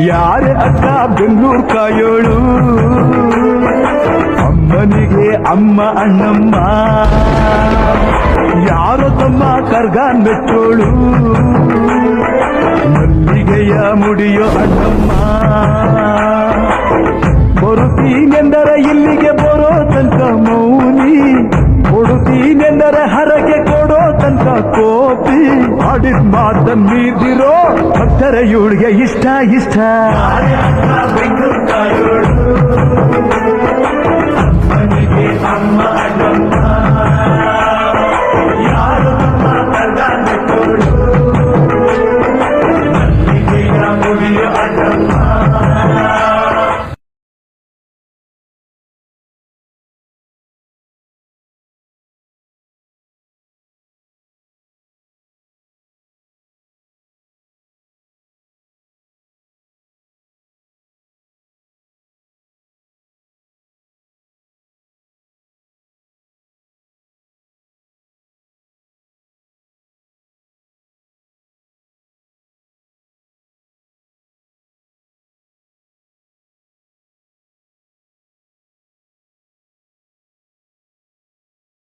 ಯಾರೇ ಅಕ್ಕ ಬೆಂಗಳೂರು ಕಾಯೋಳು? ಅಮ್ಮನಿಗೆ ಅಮ್ಮ ಅಣ್ಣಮ್ಮ. ಯಾರೋ ತಮ್ಮ ಕರ್ಗ ಮೆಟ್ಟೋಳು ಮಲ್ಲಿಗೆಯ ಮುಡಿಯೋ ಅಣ್ಣಮ್ಮ. ಬರುತ್ತೀನೆಂದರೆ ಇಲ್ಲಿಗೆ ಬರೋ ತನಕ ಮೌನಿ. ಕೊಡುತ್ತೀನೆಂದರೆ ಹರಕೆ ಕೊಡೋ ತನಕ ಕೋಪಿ ಆಡಿದ ಮಾತ ಮೀದಿರೋ ಭಕ್ತರ ಇವಳಿಗೆ ಇಷ್ಟ ಇಷ್ಟ